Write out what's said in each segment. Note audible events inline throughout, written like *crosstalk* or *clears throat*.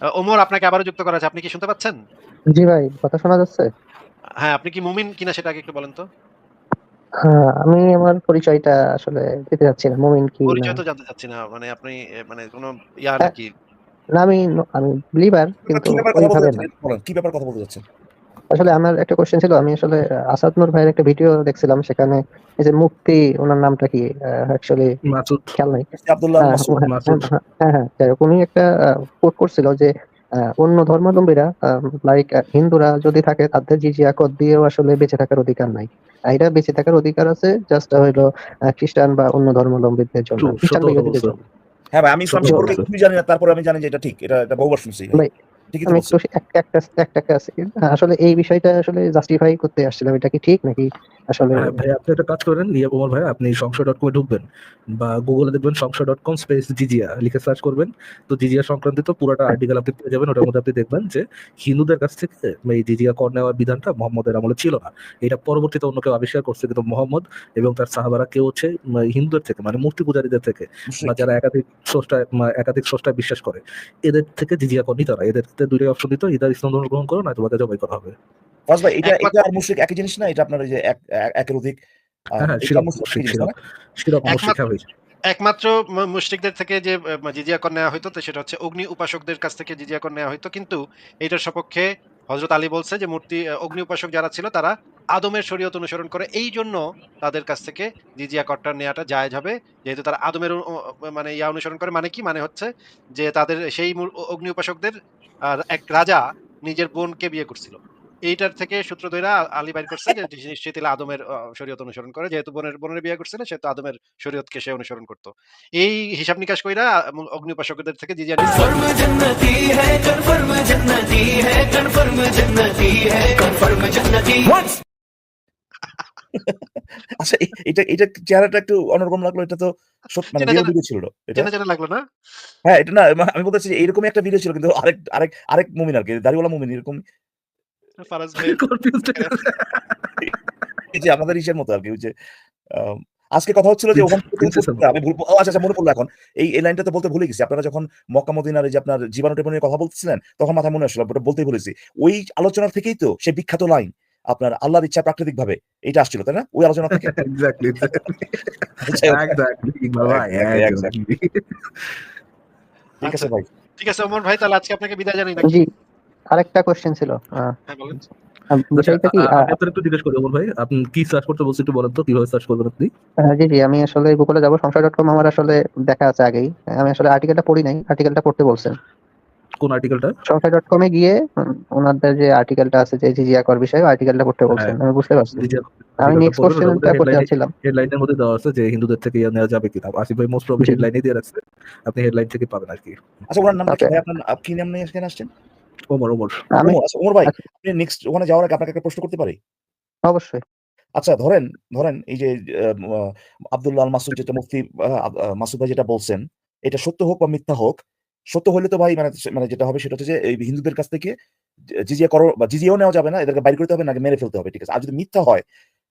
ওমর আপনাকে আবারও যুক্ত করা আছে। আপনি কি শুনতে পাচ্ছেন? জি ভাই, কথা শোনা যাচ্ছে? হ্যাঁ, আপনি কি মুমিন কিনা সেটা আগে একটু বলেন তো? হ্যাঁ, আমি আমার পরিচয়টা আসলে দিতে যাচ্ছি না। মুমিন কি পরিচয় তো জানতে চাচ্ছি না। মানে আপনি মানে কোন ইয়া কি নাকি? না আমি আমি বিলিভার কিন্তু কি ওইভাবে না। কি ব্যাপারে কথা বলতে যাচ্ছেন? আসলে আমার একটা কোয়েশ্চেন ছিল। আমি আসলে আসাদ নূর ভাইয়ের একটা ভিডিও দেখছিলাম। সেখানে এই যে মুফতি উনার নামটা কি? অ্যাকচুয়ালি মাসুদ। খেয়াল নাই। আব্দুল্লাহ হ্যাঁ, মাসুদ। হ্যাঁ, মাসুদ। হ্যাঁ, হ্যাঁ, হ্যাঁ, যাই হোক উনি একটা কোট করছিল যে অন্য ধর্মাবলম্বীরা লাইক হিন্দুরা যদি থাকে তাদের জিজিয়া কর দিয়েও আসলে বেঁচে থাকার অধিকার নাই। এরা বেঁচে থাকার অধিকার আছে জাস্ট হইল খ্রিস্টান বা অন্য ধর্মাবলম্বীদের জন্য। খ্রিস্টান। হ্যাঁ ভাই, আমি ইসলাম সম্পর্কে। কিছুই জানি না। তারপরে আমি জানি যে এটা ঠিক। এটা এটা বহুবার শুনছি। ভাই, ঠিকই আমি একটু একটা একটা একটা আসলে এই বিষয়টা আসলে জাস্টিফাই করতে আসছিলাম। এটা কি ঠিক নাকি আসলে হ্যাঁ, ভাই আপনি একটা কাজ করেন, ওমর ভাই আপনি সংশয়.com এ ঢুকবেন বা গুগলে দেখবেন সংশয়.com স্পেস জিজিয়া লিখে সার্চ করবেন। তো জিজিয়া সংক্রান্তিত পুরাটা আর্টিকেল আপনি পেয়ে যাবেন। ওটার মধ্যে আপনি দেখবেন যে হিন্দুদের কাছ থেকে এই জিজিয়া কর নেওয়ার বিধানটা মুহাম্মদের আমলে ছিল না। এটা পরবর্তীতে অন্য কেউ আবিষ্কার করছে কিন্তু মুহাম্মদ এবং তার সাহাবারা কেউ হচ্ছে হিন্দুদের থেকে মানে মূর্তি পূজারীদের থেকে বা যারা একাধিক স্রষ্টায় একাধিক স্রষ্টায় বিশ্বাস করে। এদের থেকে জিজিয়া কর নিতে হয়। এদের ২ অপশন দিত। ইদার ইসলাম ধর্ম গ্রহণ করো না তোমাকে জবাই করা হবে। ফাজ ভাই এটা একমাত্র- এটা আর মুশরিক একই জিনিস না? এটা আপনার ওই যে এক একের অধিক হ্যাঁ, একমাত্র মুশরিকদের থেকে যে জিজিয়া কর নেওয়া হইতো তো সেটা হচ্ছে অগ্নি উপাসকদের কাছ থেকে জিজিয়া কর নেওয়া হইতো। কিন্তু এটার সপক্ষে হযরত আলী বলছে যে মূর্তি অগ্নি উপাসক যারা ছিল তারা আদমের শরীয়ত অনুসরণ করে। এই জন্য তাদের কাছ থেকে জিজিয়া করটা নেওয়াটা জায়জ হবে। যেহেতু তারা আদমের মানে ইয়া অনুসরণ করে মানে কি? মানে হচ্ছে যে তাদের সেই অগ্নি উপাসকদের এক রাজা নিজের বোনকে বিয়ে করছিল। এইটার থেকে সূত্র ধরে আলী বাইর করছে যে সে তাহলে আদমের শরীয়ত অনুসরণ করে। যেহেতু বোনের বোনের বিয়ে করছে না সে তো আদমের শরীয়তকে সে অনুসরণ করতো। এই হিসাব নিকাশ কইরা অগ্নি উপাসকদের থেকে জিজিয়া কনফার্ম জান্নাতি হ্যায় কনফার্ম জান্নাতি হ্যায় কনফার্ম জান্নাতি হ্যায় কনফার্ম জান্নাতি *laughs* আচ্ছা এটা এটা চেহারাটা একটু অন্যরকম লাগল এটা তো মানে ভিডিও ভিডিও ছিল এটা। জানা লাগল না? হ্যাঁ এটা না আমি বলতেছি চাচ্ছি এরকম একটা ভিডিও ছিল কিন্তু আরেক আরেক আরেক মুমিন আর কি দাড়িওয়ালা মুমিন এরকম ফারাজ *laughs* ভাই *laughs* এই যে আমাদের ইসের মতো আরকি ওই যে আজকে কথা হচ্ছিল যে *laughs* ওখান থেকে আমি ভুল আচ্ছা, আচ্ছা মনে পড়ল এখন। এই এই লাইনটা তো বলতে ভুলে গেছি। আপনারা যখন মক্কা মদিনার যে আপনার নিয়ে কথা বলতেছিলেন তখন মাথায় মনে আসলো। ওটা বলতেই ভুলেছি। ওই আলোচনার থেকেই তো সেই বিখ্যাত লাইন আপনার আল্লাহর ইচ্ছা প্রাকৃতিক ভাবে এটা আসছিল, তাই না? ওই আলোচনা থেকে একদম। ঠিক আছে ভাই। ঠিক আছে ওমর ভাই তাহলে আজকে আপনাকে বিদায় জানাই নাকি? আরেকটা কোয়েশ্চেন ছিল। হ্যাঁ বলেন। বিষয়টা কি? আপনার একটু জিজ্ঞেস করি ভাই, আপনি কি সার্চ করতে বলছেন একটু বলেন তো কীভাবে সার্চ করবেন আপনি? জি, জি। আমি আসলে গুগলে যাব সংশয়.com আমার আসলে দেখা আছে আগেই। আমি আসলে আর্টিকেলটা পড়ি নাই। আর্টিকেলটা পড়তে বলছেন। কোন আর্টিকেলটা? সংশয়.com এ গিয়ে উম উনাদের যে আর্টিকেলটা আছে যে বিষয়ে আর্টিকেলটা পড়তে বলছেন। হ্যাঁ। আমি বুঝতে পারছি। আমি নেক্সট মধ্যে করতে যাচ্ছিলাম। হেডলাইনের মধ্যে দেওয়া আছে যে হিন্দুদের থেকে ইয়া নেওয়া যাবে কিনা। আসিফ ভাই মোস্ট প্রবাবলি। হেডলাইনে দিয়ে রাখছে। আপনি হেডলাইন থেকে পাবেন। আচ্ছা নামটা কি ওকে। ভাই? আপনার আপ কি নাম নিয়ে এখানে আসছেন? ওমর, ওমর। ওমর, আচ্ছা ভাই আচ্ছা। আপনি নেক্সট ওখানে যাওয়ার আগে আপনাকে একটা প্রশ্ন করতে পারি? অবশ্যই। আচ্ছা ধরেন, ধরেন এই যে আব্দুল্লাহ মাসুদ যেটা মুফতি মাসুদ ভাই যেটা বলছেন, এটা সত্য হোক বা মিথ্যা হোক, সত্য হইলে তো ভাই মানে মানে যেটা হবে সেটা হচ্ছে যে এই হিন্দুদের কাছ থেকে জিজিয়া কর বা জিজিয়াও নেওয়া যাবে না। এদেরকে বাইর করতে হবে নাকি মেরে ফেলতে হবে। ঠিক আছে। আর যদি মিথ্যা হয়,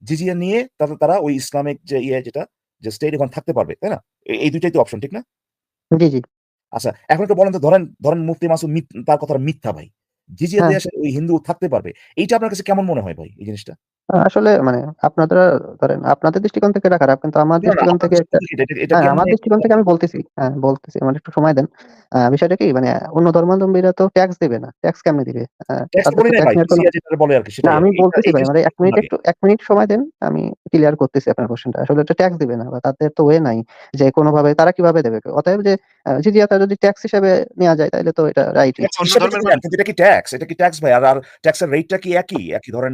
জিজিয়া নিয়ে তাহলে তারা ওই ইসলামিক যে ইয়ে যেটা যে স্টেট ওখানে থাকতে পারবে। তাই না? এই দুইটাই তো অপশন ঠিক না? জি, জি। আচ্ছা এখন একটু বলেন তো ধরেন, ধরেন মুফতি মাসুদ তার কথাটা মিথ্যা ভাই। জিজিয়া হ্যাঁ। দিয়ে ওই হিন্দু থাকতে পারবে। এইটা আপনার কাছে কেমন মনে হয় ভাই এই জিনিসটা? আসলে মানে আপনারা ধরেন আপনাদের দৃষ্টিকোণ থেকে এটা খারাপ। কিন্তু আমার দৃষ্টিকোণ থেকে একটা হ্যাঁ, আমার দৃষ্টিকোণ থেকে আমি বলতেছি। হ্যাঁ, বলতেছি। আমার একটু সময় দেন। বিষয়টা কি মানে অন্য ধর্মাবলম্বীরা তো ট্যাক্স দিবে না। ট্যাক্স কেমনে দিবে? না আমি বলতেছি ভাই মানে ১ মিনিট একটু ১ মিনিট সময় দেন। আমি ক্লিয়ার করতেছি আপনার কোয়েশ্চেনটা। আসলে এটা ট্যাক্স দিবে না বা তাদের তো ওয়ে নাই যে কোনভাবে তারা কীভাবে দেবে? অতএব যে জিজিয়াটা যদি ট্যাক্স হিসেবে নেওয়া যায় তাইলে তো এটা কিন্তু এটা কি ট্যাক্স? এটা কি ট্যাক্স ভাই? আর আর ট্যাক্সের রেটটা কি একই? একই ধরেন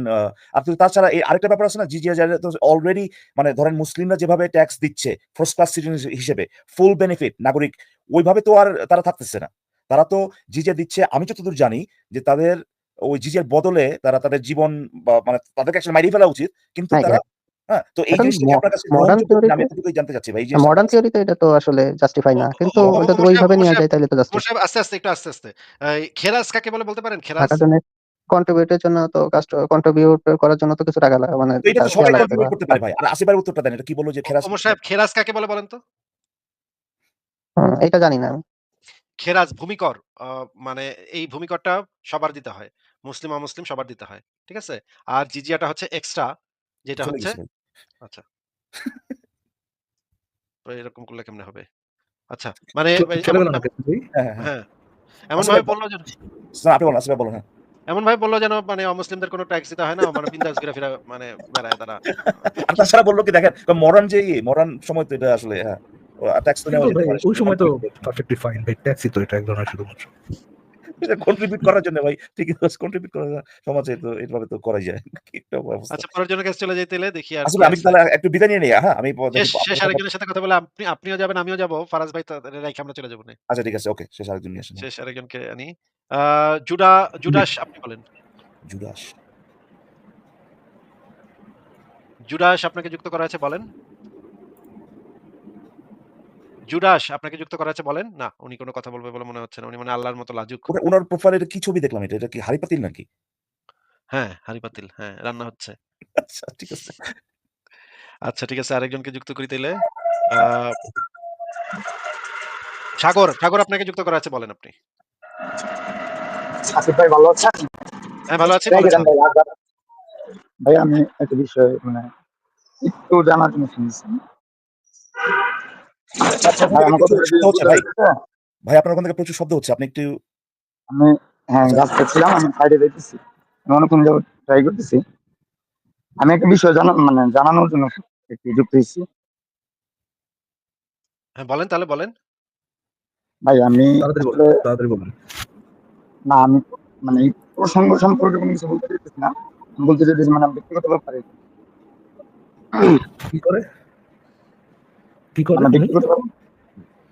আপনি তাছাড়া এই আরেকটা ব্যাপার আছে না জিজিয়া যারা তো অলরেডি মানে ধরেন মুসলিমরা যেভাবে ট্যাক্স দিচ্ছে ফার্স্ট ক্লাস সিটিজেন হিসেবে ফুল বেনিফিট নাগরিক ওইভাবে তো আর তারা থাকতেছে না। তারা তো জিজিয়া দিচ্ছে আমি যতদূর জানি যে তাদের ওই জিজিয়ার বদলে তারা তাদের জীবন বা মানে তাদেরকে আসলে মাইরে ফেলা উচিত। কিন্তু তারা হ্যাঁ, তো এই জিনিসটা আপনার কাছে মডার্ন আমি এতটুকুই জানতে চাচ্ছি ভাই। মডার্ন থিওরিতে এটা তো আসলে জাস্টিফাই না। কিন্তু ওইভাবে যায় তো আস্তে, আস্তে একটু আস্তে, আস্তে। খেরাজ কাকে বলে বলতে পারেন? খেরাজ? কন্ট্রিবিউটের জন্য তো কন্ট্রিবিউট করার জন্য তো কিছু টাকা লাগা মানে এটা তো সবাই কন্ট্রিবিউট করতে পারে ভাই। আর আসিফ উত্তরটা দেন। এটা কি বলল যে খেরাজ ওমর সাহেব খেরাজ কাকে বলে বলেন তো? এটা জানি না খেরাজ ভূমিকর মানে এই ভূমিকরটা সবার দিতে হয়। মুসলিম অমুসলিম সবার দিতে হয়। ঠিক আছে? আর জিজিয়াটা হচ্ছে এক্সট্রা যেটা হচ্ছে আচ্ছা। তো এরকম করলে কেমনে হবে? আচ্ছা মানে হ্যাঁ, হ্যাঁ, হ্যাঁ। এমন ভাবে বলল না, আপনি বলেন, ভাই বলেন, হ্যাঁ। এমন ভাই বলল যেন মানে অমুসলিমদের কোনো ট্যাক্স দিতে হয় না। মানে বিন্দাস ঘুরে ফিরে মানে বেড়ায় তারা। আর তাছাড়া বলল কি দেখেন মরান যে মরান সময় তো এটা আসলে হ্যাঁ ট্যাক্স তো নেওয়া ওই সময় তো পারফেক্টলি ফাইন ভাই ট্যাক্সি তো এটা এক ধরনের শুধুমাত্র কন্ট্রিবিউট করার জন্য ভাই ঠিকই আছে কন্ট্রিবিউট করা সমাজে তো এইভাবে তো করাই যায় আচ্ছা পরের কাছে চলে দেখি আর আসলে আমি তাহলে একটু বিদায় নিয়ে নিই হ্যাঁ আমি শেষ আরেকজনের সাথে কথা বলে আপনি আপনিও যাবেন আমিও যাব। ফারাজ ভাই তো রাইখে আমরা চলে যাব নে। আচ্ছা ঠিক আছে ওকে শেষ আরেকজন নিয়ে আসেন শেষ আরেকজনকে আনি। জুডা জুডাস আপনি বলেন। জুদাস জুডাস আপনাকে যুক্ত করা আছে বলেন। জুডাস আপনাকে যুক্ত করা আছে বলেন। না, উনি কোনো কথা বলবে বলে মনে হচ্ছে না। উনি মানে আল্লাহর মতো লাজুক। ওনার প্রোফাইলে এটা কি ছবি দেখলাম এটা এটা কি হাড়ি পাতিল নাকি হ্যাঁ, হাঁড়ি পাতিল। হ্যাঁ, রান্না হচ্ছে। আচ্ছা ঠিক আছে আচ্ছা ঠিক আছে আরেকজনকে যুক্ত করি তাইলে। সাগর, সাগর আপনাকে যুক্ত করা আছে বলেন আপনি। আসিফ ভাই ভালো আছেন হ্যাঁ, ভালো আছি। ভাই আমি একটা বিষয় মানে একটু জানার জন্য শুনছি ভাই আমার কথা শব্দ *laughs* হচ্ছে ভাই বুঝতে পারছেন? ভাই আপনার ওখান থেকে প্রচুর শব্দ হচ্ছে আপনি একটু আমি হ্যাঁ রাস্তায় ছিলাম আমি সাইডে দেখতেছি আমি অনেকক্ষণ যাবত ট্রাই করতেছি। আমি একটা বিষয় জানা মানে জানানোর জন্য একটু যুক্ত হয়েছি। হ্যাঁ, বলেন তাহলে বলেন। ভাই আমি তাড়াতাড়ি বলুন না আমি মানে এই প্রসঙ্গ সম্পর্কে কোনো কিছু বলতে চাইতেছি না। বলতে চাইতেছি মানে আমি ব্যক্তিগত ব্যাপারে কি করে? কি মানে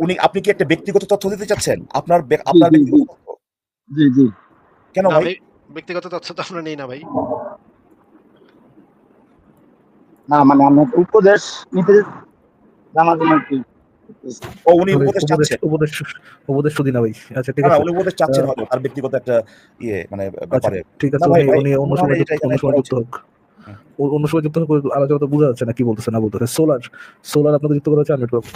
উনি? আপনি কি একটা ব্যক্তিগত তথ্য দিতে চাচ্ছেন? আপনার আপনার ব্যক্তিগত তথ্য? জি জি। কেন না ভাই? ব্যক্তিগত তথ্য তো আমরা নেই না ভাই। না মানে আমি উপদেশ নিতে জানার জন্য কি? ও উনি মানে উপদেশ উপদেশ চাচ্ছেন? উপদেশ উপদেশ শুধু না ভাই। আচ্ছা ঠিক আছে। উনি উপদেশ চাচ্ছেন হয়তো তার ব্যক্তিগত একটা ইয়ে মানে আচ্ছা ব্যাপারে। ঠিক আছে উনি উনি অন্য ওনার সময় এটা অন্য সময় করা হোক। অন্য সময় যুক্ত আলোচনা তো বোঝা যাচ্ছে না কি বলতেছে না বলতেছে। সোলার সোলার আপনাদের যুক্ত করা হচ্ছে আনমিট করব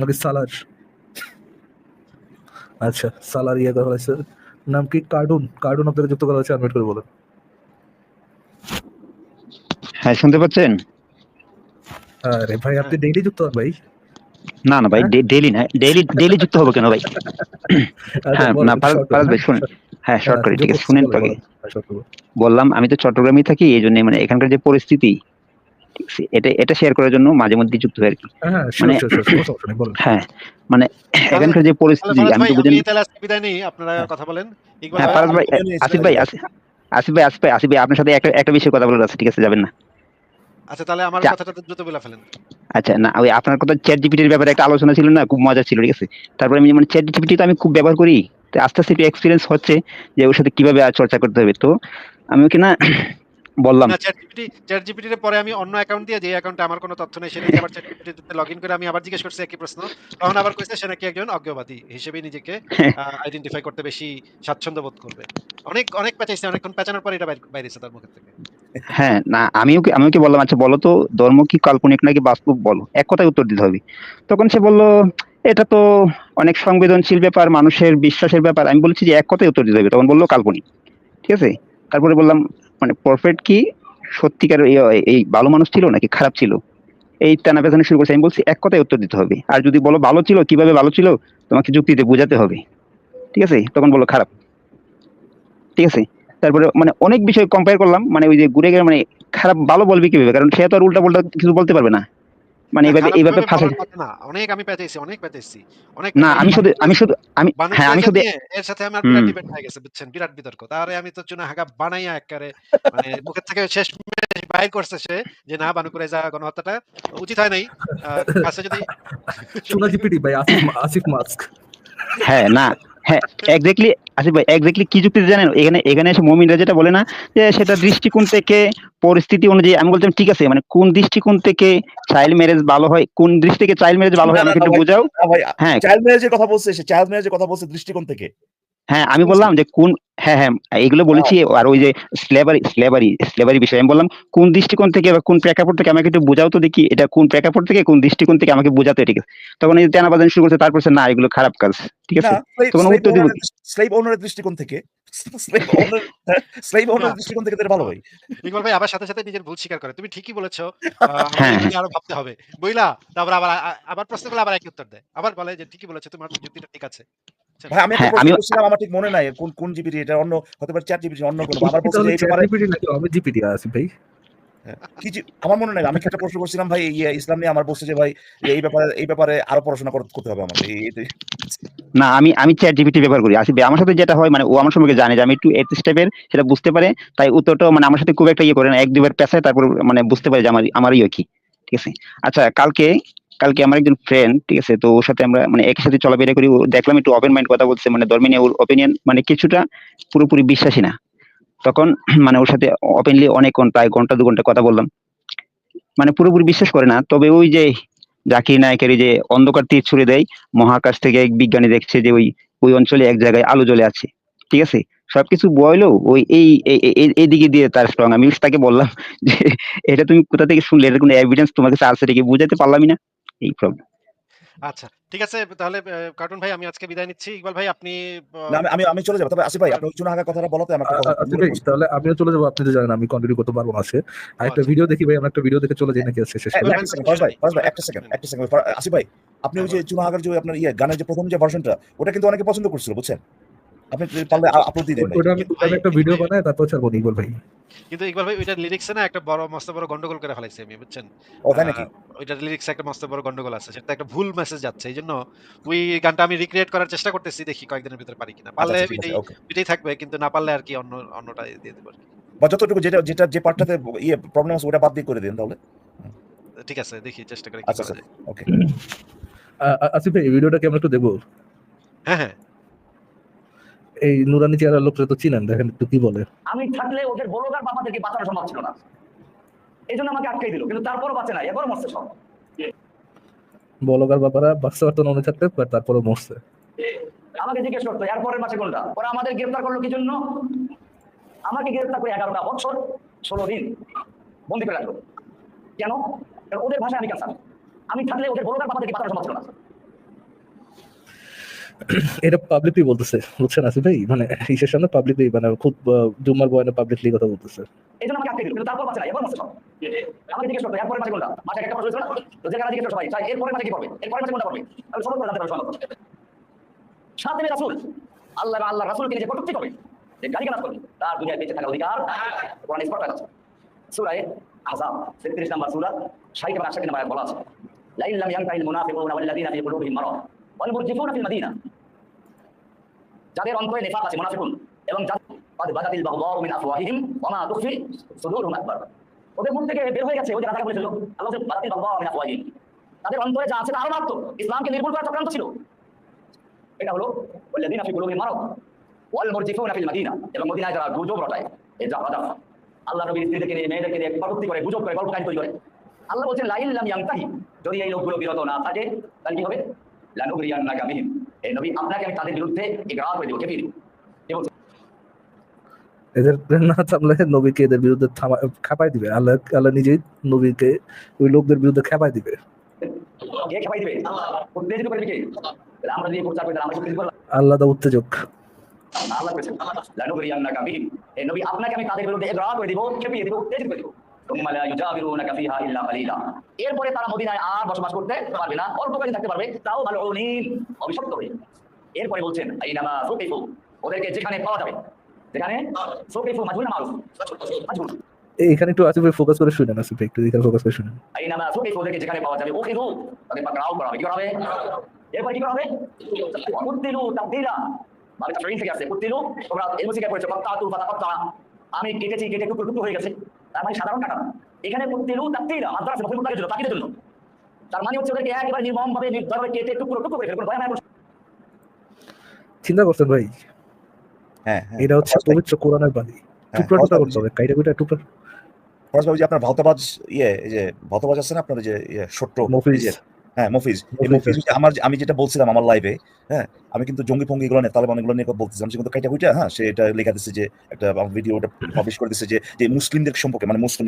নাকি সালার আচ্ছা সালার ইয়ে করা হয়েছে। নাম কি? কার্টুন কার্টুন আপনাদের যুক্ত করা হচ্ছে আনমিট করে বলেন। হ্যাঁ শুনতে পাচ্ছেন? আরে ভাই আপনি ডেইলি যুক্ত হন ভাই। না না ভাই ডেইলি না ডেইলি ডেইলি যুক্ত হব কেন ভাই আচ্ছা, হ্যাঁ না short ভাই হ্যাঁ? শুনেন হ্যাঁ শর্ট হ্যাঁ, করে ঠিক আছে শুনেন তো আগে। হ্যাঁ। বললাম আমি তো চট্টগ্রামেই থাকি এই জন্য মানে এখানকার যে পরিস্থিতি এটা এটা শেয়ার করার জন্য মাঝে মধ্যে যুক্ত হয় আর কি হ্যাঁ হ্যাঁ মানে- হ্যাঁ মানে এখানকার যে পরিস্থিতি আমি তো বুঝেন তাহলে আজকে বিদায় নেই। আপনারা কথা বলেন। ইকবাল হ্যাঁ ভাই ভাই আসিফ ভাই আসিফ ভাই আসিফ ভাই আসিফ ভাই আপনার সাথে একটা একটা বিষয়ে কথা বলার আছে ঠিক আছে যাবেন না আচ্ছা তাহলে আমার কথাটা দ্রুত বলে ফেলেন। আচ্ছা না ওই আপনার কথা চ্যাট জিপিটির ব্যাপারে একটা আলোচনা ছিল না খুব মজা ছিল ঠিক আছে? তারপরে আমি মানে চ্যাট জিপিটি তো আমি খুব ব্যবহার করি। তো আস্তে আস্তে একটু এক্সপিরিয়েন্স হচ্ছে যে ওর সাথে কীভাবে আর চর্চা করতে হবে। তো আমি ওকে না *clears throat* বললাম। না চ্যাটজিপিটি চ্যাটজিপিটির পরে আমি অন্য অ্যাকাউন্ট দিয়ে যে অ্যাকাউন্টে আমার কোনো তথ্য নেই সেটা আবার চ্যাটজিপিটিতে লগইন করে আমি আবার জিজ্ঞেস করছি একই প্রশ্ন। তখন আবার কইছে সে নাকি একজন অজ্ঞবাদী হিসেবে নিজেকে *laughs* আইডেন্টিফাই করতে বেশি স্বাচ্ছন্দ্য বোধ করবে। অনেক অনেক পেঁচাইছে অনেকক্ষণ পেঁচানোর পরে এটা বাইর- বাইরেছে তার মুখের থেকে। হ্যাঁ না আমি ওকে আমি ওকে বললাম আচ্ছা বলো তো, ধর্ম কি কাল্পনিক নাকি বাস্তব বলো? এক কথায় উত্তর দিতে হবে। তখন সে বলল, এটা তো অনেক সংবেদনশীল ব্যাপার, মানুষের বিশ্বাসের ব্যাপার। আমি বলছি যে এক কথায় উত্তর দিতে হবে। তখন বলল, কাল্পনিক। ঠিক আছে? তারপরে বললাম মানে প্রফেট কি? সত্যিকার এই- ভালো মানুষ ছিল নাকি খারাপ ছিল? এই টানা পেছানো শুরু করছে। আমি বলছি, এক কথায় উত্তর দিতে হবে। আর যদি বলো ভালো ছিল, কীভাবে ভালো ছিল? তোমাকে যুক্তিতে বোঝাতে হবে। ঠিক আছে? তখন বলল, খারাপ। ঠিক আছে? তারপরে মানে অনেক বিষয় কম্পেয়ার করলাম মানে ওই যে ঘুরে গেলে মানে খারাপ ভালো বলবে কীভাবে? কারণ সে তো আর উল্টা পাল্টা কিছু বলতে পারবে না। মানে এইভাবে এইভাবে ফাঁসে না। অনেক আমি পেঁচাইছি অনেক পেঁচাইছি। অনেক না আমি শুধু আমি শুধু আমি হ্যাঁ আমি শুধু এর সাথে আমার বিরাট ডিবেট হয়ে গেছে বুঝছেন? বিরাট বিতর্ক। তারে আমি তো চুনা হাগা বানাইয়া একবারে মানে মুখের থেকে শেষ বাইর করছে সে যে না বানু কুরাইজা গণহত্যাটা উচিত হয় নাই। কাছে যদি *laughs* সোনা জিপিটি ভাই আসিফ আসিফ মাস্ক। হ্যাঁ না হ্যাঁ এক্স্যাক্টলি আসিফ ভাই এক্স্যাক্টলি কি যুক্তি জানেন? এখানে এখানে এসে মমিনরা যেটা বলে না যে সেটা দৃষ্টিকোণ থেকে পরিস্থিতি অনুযায়ী আমি বলতাম ঠিক আছে মানে কোন দৃষ্টিকোণ থেকে চাইল্ড ম্যারেজ ভালো হয় কোন দৃষ্টি থেকে চাইল্ড ম্যারেজ ভালো হয় আমাকে একটু বোঝাও। হ্যাঁ। চাইল্ড ম্যারেজের কথা বলছে সে চাইল্ড ম্যারেজের কথা বলছে দৃষ্টিকোণ থেকে। হ্যাঁ আমি বললাম যে কোন হ্যাঁ হ্যাঁ এগুলো বলেছি আর ওই যে স্লেভারি স্লেভারি স্লেভারি বিষয়ে আমি বললাম কোন দৃষ্টিকোণ থেকে বা কোন প্রেক্ষাপট থেকে আমাকে একটু বোঝাও তো দেখি এটা কোন প্রেক্ষাপট থেকে কোন দৃষ্টিকোণ থেকে আমাকে বোঝাতে ঠিক আছে? তখন এই তেনা বাজানো শুরু করছে তারপর না এগুলো খারাপ কাজ। ঠিক আছে? তখন উত্তর দিব স্লেভ ওনারের দৃষ্টিকোণ থেকে স্লেভ ওনার স্লেভ ওনারের দৃষ্টিকোণ থেকে ভালো ভাই ইকবাল ভাই আবার সাথে সাথে নিজের ভুল স্বীকার করে। তুমি ঠিকই বলেছ। হ্যাঁ, আমাদের আরও ভাবতে হবে। বুঝলা তারপর আবার আবার প্রশ্ন করলে আবার একই উত্তর দেয়। আবার বলে যে ঠিকই বলেছ তোমার যুক্তিটা ঠিক আছে। ভাই আমি একটা হ্যাঁ, প্রশ্ন করছিলাম আমার ঠিক মনে নাই। কোন কোন জিপিটি এটা অন্য হতে পারে চ্যাট জিপিটি অন্য কোনো। আমার বলছে এই ব্যাপারে জিপিটি নাকি হবে জিপিটি আসিফ ভাই? কি আমার মনে নাই। আমি একটা প্রশ্ন করছিলাম ভাই ইয়ে ইসলাম নিয়ে আমার যে ভাই এই ব্যাপারে এই ব্যাপারে আরও পড়াশোনা করতে হবে না আমি আমি চ্যাট জিপিটি ব্যবহার করি। ভাই, আমার সাথে যেটা হয় মানে ও আমার সম্পর্কে জানে যে আমি একটু এথিস টাইপের সেটা বুঝতে পারে। তাই উত্তরটাও মানে আমার সাথে খুব একটা ইয়ে করে না। এক দুবার পেছায় তারপর মানে বুঝতে পারে যে আমার কি। ঠিক আছে? আচ্ছা কালকে কালকে আমার একজন ফ্রেন্ড ঠিক আছে তো ওর সাথে আমরা মানে একই সাথে চলাফেরা করি। দেখলাম একটু ওপেন মাইন্ড কথা বলছে মানে ধর্মে ওর ওপিনিয়ন মানে কিছুটা পুরোপুরি বিশ্বাসী না। তখন *clears throat* মানে ওর সাথে ওপেনলি অনেকক্ষণ প্রায় ঘণ্টা, দু ঘণ্টা কথা বললাম। মানে পুরোপুরি বিশ্বাস করে না। তবে ওই যে জাকির নায়কের যে অন্ধকার তীর ছুড়ে দেয়, মহাকাশ থেকে এক বিজ্ঞানী দেখছে যে ওই ওই অঞ্চলে এক জায়গায় আলো জ্বলে আছে। ঠিক আছে? সবকিছু বয়লো, ওই এই, এই- দিয়ে তার স্ট্রং আমি তাকে বললাম যে, এটা তুমি কোথা থেকে শুনলে? এটা কোনো এভিডেন্স তোমার কাছে আছে এটা বুঝাতে পারলামই না। এই প্রবলেম আচ্ছা ঠিক আছে তাহলে কার্টুন ভাই আমি আজকে বিদায় নিচ্ছি। ইকবাল ভাই আপনি না, আমি আমি চলে যাব। তবে আসিফ ভাই আপনি চুনা হাগার কথাটা বলো তো আমি কথা আ- তাহলে আমিও চলে যাব। আপনি তো জানেন আমি কন্টিনিউ করতে পারব না আজকে আর একটা আচ্ছা। ভিডিও দেখি ভাই আমরা একটা ভিডিও দেখে চলে যাই নাকি আজকে শেষ হ্যাঁ, একটা ভাই, ভাই, একটা সেকেন্ড একটা সেকেন্ড আসিফ ভাই আপনি ওই যে চুনাহাগার যে আপনার ইয়ে গানের যে প্রথম যে ভার্সনটা ওটা কিন্তু অনেকে পছন্দ করছিল বুঝছেন? আপনি পারলে আপলোড দিয়ে দিন ওটা আমি একটা ভিডিও বানাই তারপর ছাড়বো ইকবাল ভাই। কিন্তু ইকবাল ভাই ওইটার লিরিক্সে না একটা বড় মস্ত বড় গন্ডগোল করে ফেলাইছি আমি বুঝছেন? ও নাকি? আহ, লিরিক্সে একটা মস্ত বড় গন্ডগোল আছে সেটা একটা ভুল মেসেজ যাচ্ছে এই ওই গানটা আমি রিক্রিয়েট করার চেষ্টা করতেছি দেখি কয়েকদিনের ভিতরে পারি কিনা। আচ্ছা পারলে ঠিক আছে এটাই ওকে এটাই থাকবে কিন্তু না পারলে আর কি অন্য অন্যটা দিয়ে দেবো বা যতটুকু যেটা যেটা যে পার্টটাতে ইয়ে প্রবলেম আছে ওটা বাদ দিয়ে করে দিন তাহলে। ঠিক আছে দেখি চেষ্টা করে আচ্ছা ওকে *clears throat* আসিফ ভাই ভিডিওটা কি আমরা একটু দেখব? হ্যাঁ হ্যাঁ। এই নুরানি চেহারার লোকটা তো চিনেন দেখেন একটু কি বলে। আমি থাকলে ওদের বড়গার বাবাদেরকে বাঁচানো সম্ভব ছিল না। এই জন্য আমাকে আটকাই দিল কিন্তু তারপরও বাঁচে নাই এবারও মরছে সব। বলগার বাবারা বাচ্চা বাচ্চা মনে থাকতে পারে তারপরে মরছে। আমাকে জিজ্ঞেস করতো এর পরের মাসে কোনটা? ওরা আমাদের গ্রেফতার করল কি জন্য? আমাকে গ্রেফতার করে এগারোটা বছর ষোলো দিন বন্দি করে রাখল। কেন? ওদের ভাষায় আমি কাঁচা। আমি থাকলে ওদের বড়গার বাবাদেরকে বাঁচানো সম্ভব ছিল না। এটা পাবলিকলি বলতেছে, বুঝছেন আসিফ ভাই? মানে ইসের সামনে পাবলিকলি মানে খুব জুম্মার বয়ানে পাবলিকলি কথা বলতেছে। এই জন্য আমাকে আটকে দিল কিন্তু তারপর বাঁচে এবার মরছে আমাকে জিজ্ঞেস করতো এরপরের মাসে কোনটা? মাসে একটা মাস হয়েছিল না? তো যেখানে জিজ্ঞেস করতো ভাই তাই এরপরের মাসে কি করবে? এরপরের মাসে কোনটা করবে? আমি সব জানতে পারব সব সাথে রাসূল, আল্লাহ আল্লাহ রাসূলকে নিজে কটূক্তি করে যে গালি গালাজ করবে, তার দুনিয়ায় বেঁচে থাকার অধিকার কোরআন স্পষ্ট আছে সূরা আহজাব 33 নম্বর সূরা 60 এবং 68 নম্বর আয়াত বলা আছে যাদের অন্তরে নেফাক আছে, মনাফিকুন, এবং বাদাতিল বাগদাউ মিন আফওয়াহিহিম ওয়া মা তুখফি সুদুরুহুম আকবার। ওদের মন থেকে বের হয়ে গেছে ওদের রাজাকে বলেছিল, আল্লাহ বাদাতিল বাগদাউ মিন আফওয়াহিহিম। তাদের অন্তরে যা আছে তা আরও ইসলামকে নির্ভুল করা চক্রান্ত ছিল। এটা হলো, ওয়াল্লাযিনা ফি কুলুবিহিম মারাদ, ওয়াল মুরজিফুনা ফিল মদিনা, এবং মদিনায় যারা গুজব রটায় এই যা রাজা আল্লাহ নবীর স্ত্রীদেরকে নিয়ে, মেয়েদেরকে নিয়ে করে, গুজব করে গল্প কাহিনী তৈরি করে। আল্লাহ বলছেন লাইল্লাম ইয়াংতাহি যদি এই লোকগুলো বিরত না থাকে, তাহলে কি হবে? লানুগরিয়ান্নাকা বিহিম। এই নবী আপনাকে আমি তাদের বিরুদ্ধে ইকরার করে দেব কে এদের না থামলে নবীকে এদের বিরুদ্ধে খাপাই দিবে। আল্লাহ আল্লাহ নিজেই নবীকে ওই লোকদের বিরুদ্ধে খেপাই দিবে। কে খেপাই দিবে? উত্তেজিত করবে কে? আমরা দিয়ে প্রচার করে আমরা উত্তেজিত করলাম আল্লাহ দা উত্তেজক। আল্লাহ করেছেন। বিহিম। এই নবী আপনাকে আমি তাদের বিরুদ্ধে ইকরার করে দেব উত্তেজিত করে দেব। এরপরে তারা মদিনায় আর বসবাস করতে পারবে না অল্প কাজে থাকতে পারবে তাও ভালো অভিশপ্ত হয়ে। এরপরে বলছেন এই নামা আসুক ওদেরকে যেখানে পাওয়া যাবে যেখানে রূপ তাদের পাকড়াও করা কি করা হবে? মানে থেকে আমি কেটেছি কেটে টুকরো টুকরো হয়ে গেছে। তার মানে সাধারণ কাটা না। এখানে কুতিলু তাকদিরা মাদ্রাসা মুতাকের জন্য তাকিদের জন্য তার মানে হচ্ছে ওদেরকে একেবারে নির্মম ভাবে নির্দয়ভাবে কেটে টুকরো টুকরো করে ফেলবে ভয় না চিন্তা করছেন ভাই? হ্যাঁ হ্যাঁ। এটা হচ্ছে পবিত্র কোরআনের বাণী। হ্যাঁ, টুকরা টুকরা করতে হবে কাইটা কুইটা টুকরা। ফরাজ যে আপনার ভাওতাবাজ ইয়ে এই যে ভাওতাবাজ আছে না আপনার যে ইয়ে ছোট্ট মফিজ। যে হ্যাঁ মফিজ এই আমার আমি যেটা বলছিলাম আমার লাইভে হ্যাঁ আমি কিন্তু জঙ্গি ফঙ্গি নিয়ে তালেবান নিয়ে কথা বলতেছিলাম। সে কিন্তু কাইটা কুইটা হ্যাঁ সে এটা লেখা দিচ্ছে যে একটা ভিডিও ওটা পাবলিশ করে দিচ্ছে যে যে মুসলিমদের সম্পর্কে মানে মুসলিম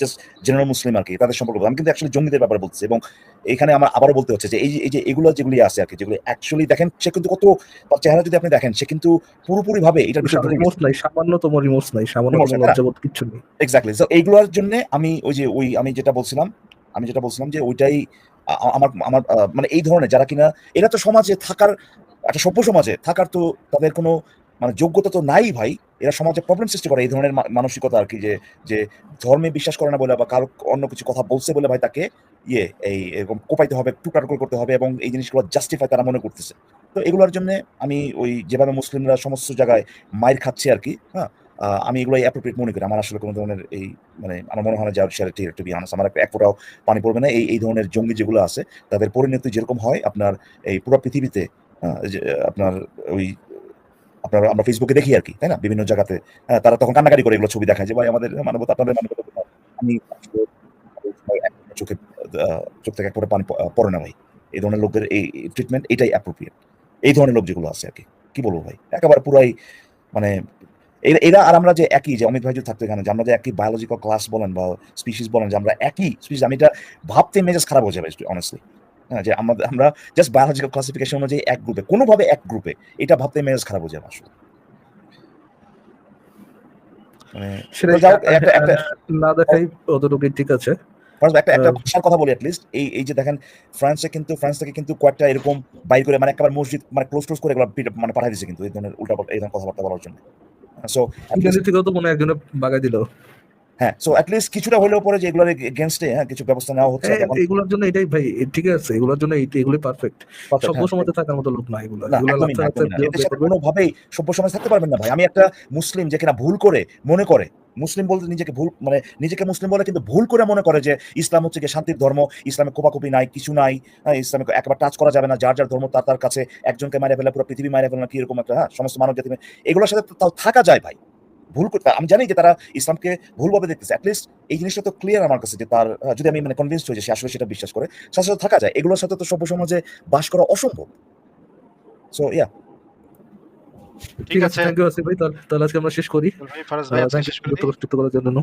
জাস্ট জেনারেল মুসলিম আর কি তাদের সম্পর্কে। আমি কিন্তু অ্যাকচুয়ালি জঙ্গিদের ব্যাপারে বলছি এবং এখানে আমার আবারও বলতে হচ্ছে যে এই যে এই যে এগুলো যেগুলি আছে আর কি যেগুলো অ্যাকচুয়ালি দেখেন সে কিন্তু কত তার চেহারা যদি আপনি দেখেন সে কিন্তু পুরোপুরি ভাবে এটার বিষয়ে রিমোট নাই সামান্যতম রিমোট নাই সামান্যতম Remorse নাই? লজ্জাবোধ এক্স্যাক্টলি সো এইগুলোর জন্য আমি ওই যে ওই আমি যেটা বলছিলাম আমি যেটা বলছিলাম যে ওইটাই আমার আমার মানে এই ধরনের যারা কিনা, এরা তো সমাজে থাকার, একটা সভ্য সমাজে থাকার তো তাদের কোনো মানে যোগ্যতা তো নাই ভাই। এরা সমাজে প্রবলেম সৃষ্টি করে এই ধরনের মানসিকতা আর কি যে যে ধর্মে বিশ্বাস করে না বলে বা কারও অন্য কিছু কথা বলছে বলে ভাই তাকে ইয়ে এই এরকম কোপাইতে হবে টুকরা করতে হবে এবং এই জিনিসগুলো জাস্টিফাই তারা মনে করতেছে। তো এগুলোর জন্য আমি ওই যেভাবে মুসলিমরা সমস্ত জায়গায় মায়ের খাচ্ছে আর কি হ্যাঁ? আমি এগুলো অ্যাপ্রোপ্রিয়েট মনে করি। আমার আসলে কোনো ধরনের এই মানে আমার মনে হয় না যে সেটা টু বি আনাস আমার এক- ফোঁটাও পানি পড়বে না। এই এই ধরনের জঙ্গি যেগুলো আছে তাদের পরিণতি যেরকম হয় আপনার এই পুরো পৃথিবীতে আপনার ওই আপনার আমরা ফেসবুকে দেখি আর কি তাই না? বিভিন্ন জায়গাতে হ্যাঁ, তারা তখন কান্নাকাটি করে এগুলো ছবি দেখায় যে ভাই আমাদের মানবতা আপনাদের মানবতা আমি চোখে চোখ থেকে এক ফোঁটা পানি পড়ে না ভাই। এই ধরনের লোকদের এই ট্রিটমেন্ট এটাই অ্যাপ্রোপ্রিয়েট এই ধরনের লোক যেগুলো আছে আর কি। কি বলব ভাই? একেবারে পুরাই মানে এরা আর আমরা যে একই যে অমিত ভাই যদি থাকতো এখানে যে আমরা যে একই বায়োলজিক্যাল ক্লাস বলেন বা স্পিসিস বলেন যে আমরা একই স্পিসিস আমি এটা ভাবতে মেজাজ খারাপ হয়ে যাবে অনেস্টলি হ্যাঁ যে আমাদের আমরা জাস্ট বায়োলজিক্যাল ক্লাসিফিকেশন অনুযায়ী এক গ্রুপে কোনোভাবে এক গ্রুপে এটা ভাবতে মেজাজ খারাপ হয়ে যাবে আসলে। মানে না দেখাই অতটুকুই ঠিক আছে। একটা একটা ভাষার কথা বলি লিস্ট এই এই যে দেখেন ফ্রান্সে কিন্তু ফ্রান্স থেকে কিন্তু কয়েকটা এরকম বাইর করে মানে একেবারে মসজিদ মানে ক্লোজ ক্লোজ করে মানে পাঠিয়ে দিচ্ছে কিন্তু এই ধরনের উল্টা এই ধরনের কথাবার্তা বলার জন্য। সো ইংরেজি থেকেও তো মনে একজনে বাগাই দিল। হ্যাঁ সো কিছুটা হলেও পরে যে এগুলোর এগেনস্টে হ্যাঁ কিছু ব্যবস্থা নেওয়া হচ্ছে হ্যাঁ, এগুলোর জন্য এটাই ভাই ঠিক আছে এগুলোর জন্য এগুলোই পারফেক্ট সভ্য হ্যাঁ। সমাজে থাকার মতো লোক না এগুলো। কোনোভাবেই সভ্য সমাজ থাকতে পারবেন না ভাই। আমি একটা মুসলিম যে কিনা ভুল করে মনে করে মুসলিম বলতে নিজেকে ভুল মানে নিজেকে মুসলিম বলে কিন্তু ভুল করে মনে করে যে ইসলাম হচ্ছে কি শান্তির ধর্ম ইসলামে কোপাকুপি নাই কিছু নাই হ্যাঁ, ইসলামে একবার টাচ করা যাবে না যার যার ধর্ম তার তার কাছে একজনকে মারে ফেলে পুরো পৃথিবী মারে ফেলে না কি এরকম একটা হ্যাঁ সমস্ত মানব জাতি এগুলোর সাথে তাও থাকা যায় ভাই। ভুল করতে আমি জানি যে তারা ইসলামকে ভুলভাবে দেখতেছে অ্যাটলিস্ট এই জিনিসটা তো ক্লিয়ার আমার কাছে যে তার যদি আমি মানে কনভিন্স হয়ে যে সে আসলে সেটা বিশ্বাস করে তার সাথে থাকা যায়। এগুলোর সাথে তো সভ্য সমাজে বাস করা অসম্ভব। সো ইয়া ঠিক আছে থ্যাংক ইউ আসিফ ভাই তাহলে তাহলে আজকে আমরা শেষ করি ভাই ফারাজ ভাই আজকে থ্যাংক শেষ ইউ করে দিই। যুক্ত করার জন্য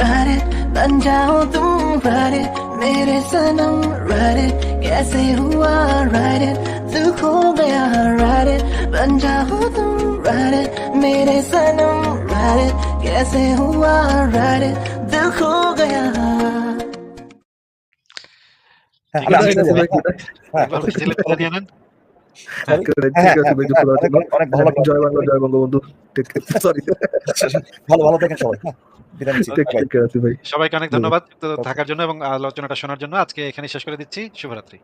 Ride it, बन जाओ तुम ride it, मेरे सनम ride it, कैसे हुआ ride it, दिल खो गया ride it, बन जाओ तुम ride it, मेरे सनम ride it, कैसे हुआ ride it, दिल खो गया হ্যাঁ, অনেক জন্য অনেক- অনেক ভালো জয় বাংলা জয় বঙ্গবন্ধু। সরি ভালো ভালো থাকেন সবাই। হ্যাঁ বিদায় নিচ্ছি। Take Bye. কেয়ার আসিফ ভাই। সবাইকে অনেক ধন্যবাদ। থাকার জন্য এবং আলোচনাটা শোনার জন্য আজকে এখানে শেষ করে দিচ্ছি। শুভরাত্রি।